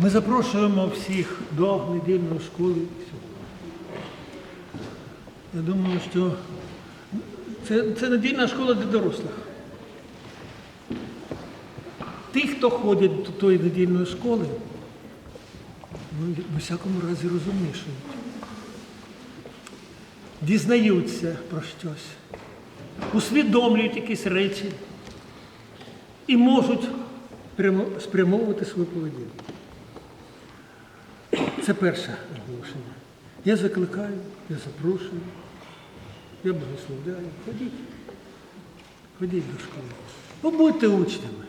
Ми запрошуємо всіх до недільної школи. Я думаю, що це, це недільна школа для дорослих. Ті, хто ходять до тої недільної школи, ну, в усякому разі розумнішають. Дізнаються про щось, усвідомлюють якісь речі і можуть спрямовувати свою поведінку. Це перше оголошення. Я закликаю, я запрошую, я благословляю. Ходіть. Ходіть до школи. Побудьте учнями.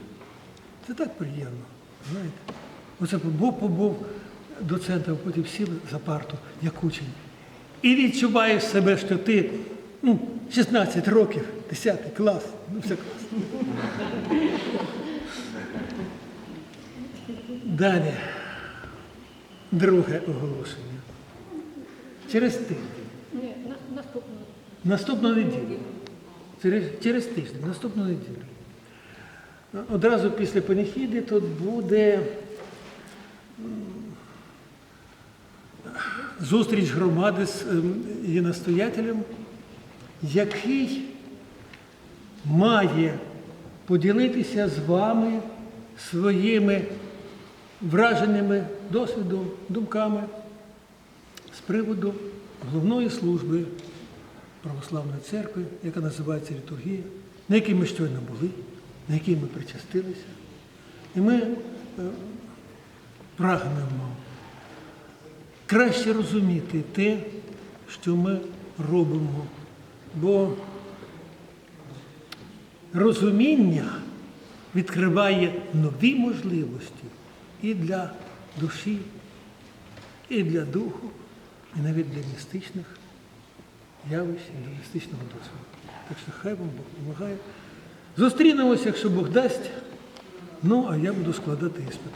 Це так приємно. Знаєте? Оце побув, побув доцентом, потім сів за парту, як учень. І відчуваєш себе, що ти ну, 16 років, 10 клас, ну все класно. Далі. Друге оголошення. Через тиждень. Ні, наступного. Наступну неділю. Через, через тиждень, наступну неділю. Одразу після паніхіди тут буде зустріч громади з ем, її настоятелем, який має поділитися з вами своїми враженнями, досвідом, думками з приводу головної служби православної церкви, яка називається літургія, на якій ми щойно були, на якій ми причастилися. І ми е, прагнемо краще розуміти те, що ми робимо. Бо розуміння відкриває нові можливості і для душі, і для духу, і навіть для містичних явищ і для містичного досвіду. Так що хай вам Бог допомагає. Зустрінемося, якщо Бог дасть. Ну, а я буду складати іспит.